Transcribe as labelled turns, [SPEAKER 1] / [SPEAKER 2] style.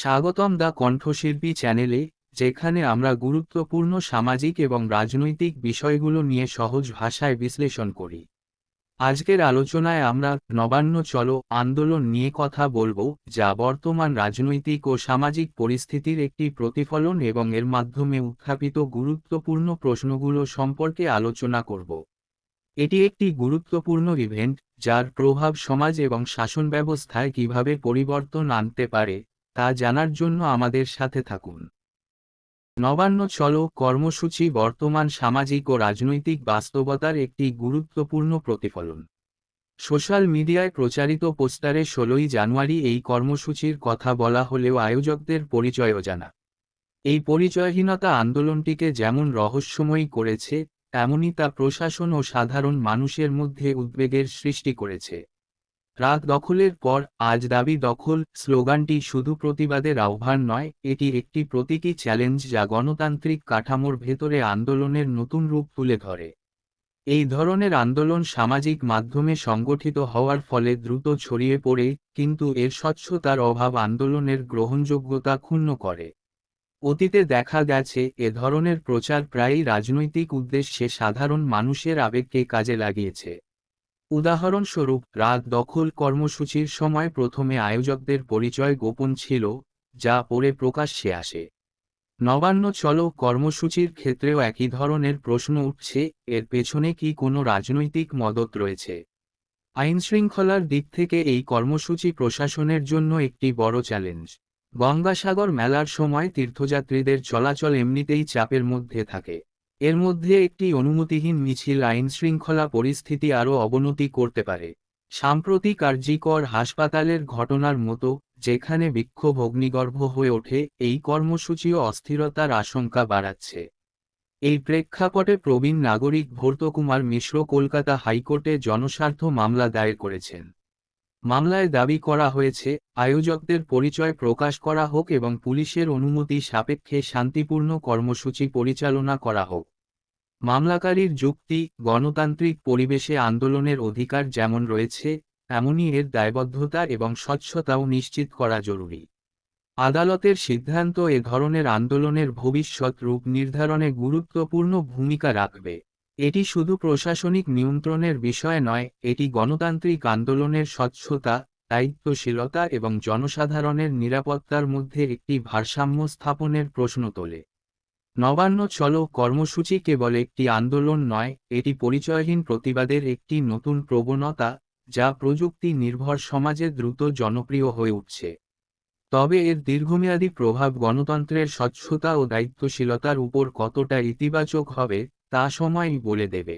[SPEAKER 1] স্বাগতম দা কণ্ঠশিল্পী চ্যানেলে, যেখানে আমরা গুরুত্বপূর্ণ সামাজিক এবং রাজনৈতিক বিষয়গুলো নিয়ে সহজ ভাষায় বিশ্লেষণ করি। আজকের আলোচনায় আমরা নবান্ন চলো আন্দোলন নিয়ে কথা বলব, যা বর্তমান রাজনৈতিক ও সামাজিক পরিস্থিতির একটি প্রতিফলন এবং এর মাধ্যমে উত্থাপিত গুরুত্বপূর্ণ প্রশ্নগুলো সম্পর্কে আলোচনা করব। এটি একটি গুরুত্বপূর্ণ ইভেন্ট যার প্রভাব সমাজ এবং শাসন ব্যবস্থায় কীভাবে পরিবর্তন আনতে পারে তা জানার জন্য আমাদের সাথে থাকুন। নবান্ন চলো কর্মসূচি বর্তমান সামাজিক ও রাজনৈতিক বাস্তবতার একটি গুরুত্বপূর্ণ প্রতিফলন। সোশ্যাল মিডিয়ায় প্রচারিত পোস্টারে ষোলোই জানুয়ারি এই কর্মসূচির কথা বলা হলেও আয়োজকদের পরিচয়ও জানা। এই পরিচয়হীনতা আন্দোলনটিকে যেমন রহস্যময়ী করেছে, তেমনই তা প্রশাসন ও সাধারণ মানুষের মধ্যে উদ্বেগের সৃষ্টি করেছে। রাত দখলের পর, আজ দাবি দখল স্লোগানটি শুধু প্রতিবাদের আহ্বান নয়, এটি একটি প্রতীকী চ্যালেঞ্জ যা গণতান্ত্রিক কাঠামোর ভেতরে আন্দোলনের নতুন রূপ তুলে ধরে। এই ধরনের আন্দোলন সামাজিক মাধ্যমে সংগঠিত হওয়ার ফলে দ্রুত ছড়িয়ে পড়ে, কিন্তু এর স্বচ্ছতার অভাব আন্দোলনের গ্রহণযোগ্যতা ক্ষুণ্ণ করে। অতীতে দেখা গেছে, এ ধরনের প্রচার প্রায়ই রাজনৈতিক উদ্দেশ্যে সাধারণ মানুষের আবেগকে কাজে লাগিয়েছে। উদাহরণস্বরূপ রাত দখল কর্মসূচির সময় প্রথমে আয়োজকদের পরিচয় গোপন ছিল, যা পরে প্রকাশ্যে আসে। নবান্ন, চলো, কর্মসূচির ক্ষেত্রেও একই ধরনের প্রশ্ন উঠছে, এর পেছনে কি কোনো রাজনৈতিক মদত রয়েছে? আইনশৃঙ্খলার দিক থেকে এই কর্মসূচি প্রশাসনের জন্য একটি বড় চ্যালেঞ্জ। গঙ্গাসাগর মেলার সময় তীর্থযাত্রীদের চলাচল এমনিতেই চাপের মধ্যে থাকে। এর মধ্যে একটি অনুমতিহীন মিছিল আইন শৃঙ্খলা পরিস্থিতি আরও অবনতি করতে পারে। সাম্প্রতিক কার্যিকর হাসপাতালের ঘটনার মতো, যেখানে বিক্ষোভ অগ্নিগর্ভ হয়ে ওঠে, এই কর্মসূচিও অস্থিরতার আশঙ্কা বাড়াচ্ছে। এই প্রেক্ষাপটে প্রবীণ নাগরিক ভর্তকুমার মিশ্র কলকাতা হাইকোর্টে জনস্বার্থ মামলা দায়ের করেছেন। মামলায় দাবি করা হয়েছে, আয়োজকদের পরিচয় প্রকাশ করা হোক এবং পুলিশের অনুমতি সাপেক্ষে শান্তিপূর্ণ কর্মসূচি পরিচালনা করা হোক। মামলাকারীর যুক্তি, গণতান্ত্রিক পরিবেশে আন্দোলনের অধিকার যেমন রয়েছে তেমনি এর দায়বদ্ধতা এবং স্বচ্ছতাও নিশ্চিত করা জরুরি। আদালতের সিদ্ধান্ত এ ধরনের আন্দোলনের ভবিষ্যৎ রূপ নির্ধারণে গুরুত্বপূর্ণ ভূমিকা রাখবে। এটি শুধু প্রশাসনিক নিয়ন্ত্রণের বিষয় নয়, এটি গণতান্ত্রিক আন্দোলনের স্বচ্ছতা, দায়িত্বশীলতা এবং জনসাধারণের নিরাপত্তার মধ্যে একটি ভারসাম্য স্থাপনের প্রশ্ন তোলে। নবান্ন চলো কর্মসূচি কেবল একটি আন্দোলন নয়, এটি পরিচয়হীন প্রতিবাদের একটি নতুন প্রবণতা, যা প্রযুক্তি নির্ভর সমাজে দ্রুত জনপ্রিয় হয়ে উঠছে। তবে এর দীর্ঘমেয়াদী প্রভাব গণতন্ত্রের স্বচ্ছতা ও দায়িত্বশীলতার উপর কতটা ইতিবাচক হবে তা সময় বলে দেবে।